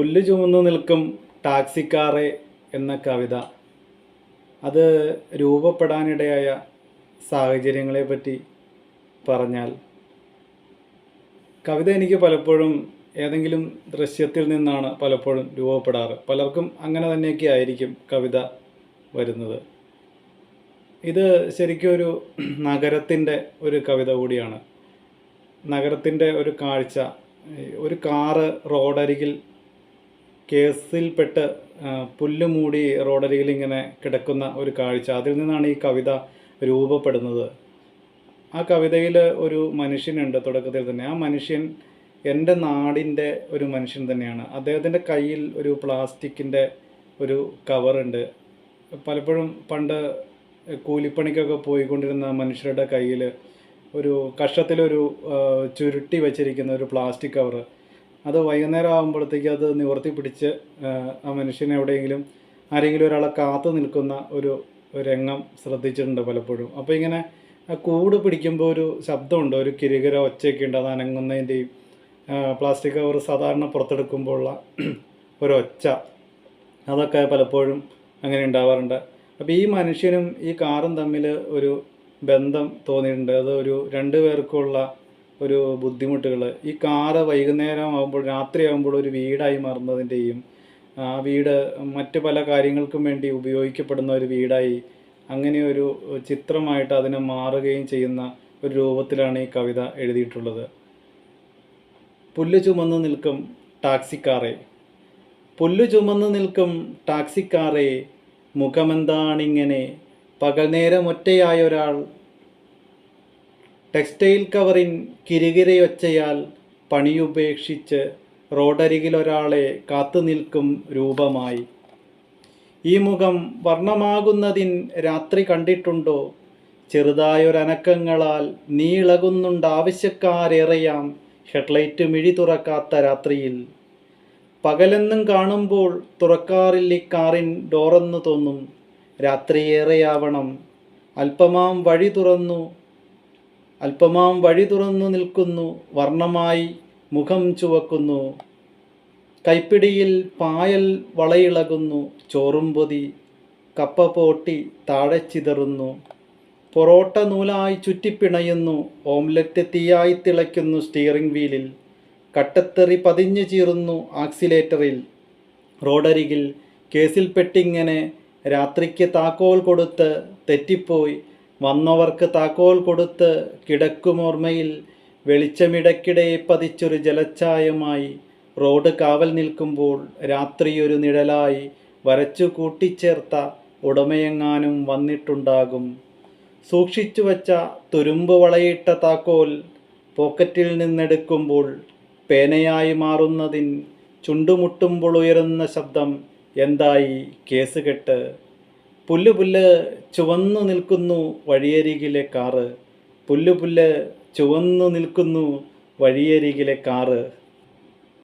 പുല്ല് ചുമന്നു നിൽക്കും ടാക്സിക്കാറെ എന്ന കവിത. അത് രൂപപ്പെടാനിടയായ സാഹചര്യങ്ങളെ പറ്റി പറഞ്ഞാൽ കവിത എനിക്ക് പലപ്പോഴും ഏതെങ്കിലും ദൃശ്യത്തിൽ നിന്നാണ് പലപ്പോഴും രൂപപ്പെടാറ്. പലർക്കും അങ്ങനെ തന്നെയൊക്കെ ആയിരിക്കും കവിത വരുന്നത്. ഇത് ശരിക്കും ഒരു നഗരത്തിന്റെ ഒരു കവിത കൂടിയാണ്. നഗരത്തിന്റെ ഒരു കാഴ്ച ഒരു കാറ് റോഡരികിൽ കേസിൽപ്പെട്ട് പുല്ലുമൂടി പുല്ല് മൂടി റോഡരികിൽ ഇങ്ങനെ കിടക്കുന്ന ഒരു കാഴ്ച. അതിൽ നിന്നാണ് ഈ കവിത രൂപപ്പെടുന്നത്. ആ കവിതയിൽ ഒരു മനുഷ്യനുണ്ട് തുടക്കത്തിൽ തന്നെ. ആ മനുഷ്യൻ എന്റെ നാടിന്റെ ഒരു മനുഷ്യൻ തന്നെയാണ്. അദ്ദേഹത്തിന്റെ കയ്യിൽ ഒരു പ്ലാസ്റ്റിക്കിന്റെ ഒരു കവറുണ്ട്. പലപ്പോഴും പണ്ട് കൂലിപ്പണിക്കൊക്കെ പോയിക്കൊണ്ടിരുന്ന മനുഷ്യരുടെ കയ്യിൽ ഒരു കഷത്തിലൊരു ചുരുട്ടി വെച്ചിരിക്കുന്ന ഒരു പ്ലാസ്റ്റിക് കവറ്. അത് വൈകുന്നേരം ആകുമ്പോഴത്തേക്ക് അത് നിവർത്തി പിടിച്ച് ആ, മനുഷ്യനെ എവിടെയെങ്കിലും ആരെങ്കിലും ഒരാളെ കാത്തു നിൽക്കുന്ന ഒരു രംഗം ശ്രദ്ധിച്ചിട്ടുണ്ട് പലപ്പോഴും. അപ്പോൾ ഇങ്ങനെ കൂട് പിടിക്കുമ്പോൾ ഒരു ശബ്ദമുണ്ട് ഒരു കിരികര ഒച്ചയൊക്കെ ഉണ്ട് അത് അനങ്ങുന്നതിന്റെയും പ്ലാസ്റ്റിക് കവർ സാധാരണ പുറത്തെടുക്കുമ്പോഴുള്ള ഒരൊച്ച അതൊക്കെ പലപ്പോഴും അങ്ങനെ ഉണ്ടാവാറുണ്ട്. അപ്പോൾ ഈ മനുഷ്യനും ഈ കാറും തമ്മിൽ ഒരു ബന്ധം തോന്നിയിട്ടുണ്ട്. അത് ഒരു രണ്ട് പേർക്കുള്ള ഒരു ബുദ്ധിമുട്ടുകൾ ഈ കാറ് വൈകുന്നേരം ആകുമ്പോൾ രാത്രിയാകുമ്പോൾ ഒരു വീടായി മാറുന്നതിന്റെയും ആ വീട് മറ്റ് പല കാര്യങ്ങൾക്കും വേണ്ടി ഉപയോഗിക്കപ്പെടുന്ന ഒരു വീടായി അങ്ങനെ ഒരു ചിത്രമായിട്ട് അതിനെ മാറുകയും ചെയ്യുന്ന ഒരു രൂപത്തിലാണ് ഈ കവിത എഴുതിയിട്ടുള്ളത്. പുല്ല് ചുമന്ന് നിൽക്കും ടാക്സിക്കാറെ പുല്ല് ചുമന്ന് നിൽക്കും ടാക്സിക്കാറെ മുഖമെന്താണിങ്ങനെ? പകൽ നേരം ഒറ്റയായ ഒരാൾ ടെക്സ്റ്റൈൽ കവറിൻ കിരികിരയൊച്ചയാൽ പണിയുപേക്ഷിച്ച് റോഡരികിലൊരാളെ കാത്തു നിൽക്കും രൂപമായി. ഈ മുഖം വർണമാകുന്നതിൻ രാത്രി കണ്ടിട്ടുണ്ടോ? ചെറുതായൊരനക്കങ്ങളാൽ നീളകുന്നുണ്ടാവശ്യക്കാരേറെയാം ഹെഡ്ലൈറ്റ് മിഴി തുറക്കാത്ത രാത്രിയിൽ. പകലെന്നും കാണുമ്പോൾ തുറക്കാറില്ല കാറിൻ ഡോറെന്ന് തോന്നും. രാത്രിയേറെയാവണം. അല്പമാം വഴി തുറന്നു അല്പമാം വഴി തുറന്നു നിൽക്കുന്നു വർണമായി മുഖം ചുവക്കുന്നു. കൈപ്പിടിയിൽ പായൽ വളയിളകുന്നു ചോറും പൊതി കപ്പ പോട്ടി താഴെ ചിതറുന്നു. പൊറോട്ട നൂലായി ചുറ്റിപ്പിണയുന്നു ഓംലറ്റ് തീയായി തിളയ്ക്കുന്നു സ്റ്റിയറിംഗ് വീലിൽ കട്ടത്തെറി പതിഞ്ഞു ചീറുന്നു ആക്സിലേറ്ററിൽ. റോഡരികിൽ കേസിൽപ്പെട്ടിങ്ങനെ രാത്രിക്ക് താക്കോൽ കൊടുത്ത് തെറ്റിപ്പോയി വന്നവർക്ക് താക്കോൽ കൊടുത്ത് കിടക്കുമോർമ്മയിൽ വെളിച്ചമിടയ്ക്കിടെ പതിച്ചൊരു ജലച്ചായമായി റോഡ് കാവൽ നിൽക്കുമ്പോൾ രാത്രിയൊരു നിഴലായി വരച്ചു കൂട്ടിച്ചേർത്ത ഉടമയെങ്ങാനും വന്നിട്ടുണ്ടാകും. സൂക്ഷിച്ചു വച്ച തുരുമ്പ് വളയിട്ട താക്കോൽ പോക്കറ്റിൽ നിന്നെടുക്കുമ്പോൾ പേനയായി മാറുന്നതിൻ ചുണ്ടുമുട്ടുമ്പോൾ ഉയരുന്ന ശബ്ദം എന്തായി? കേസ് കെട്ട് പുല്ല് പുല്ല് ചുവന്നു നിൽക്കുന്നു വഴിയരികിലെ കാറ്. പുല്ല് പുല്ല് ചുവന്നു നിൽക്കുന്നു വഴിയരികിലെ കാറ്.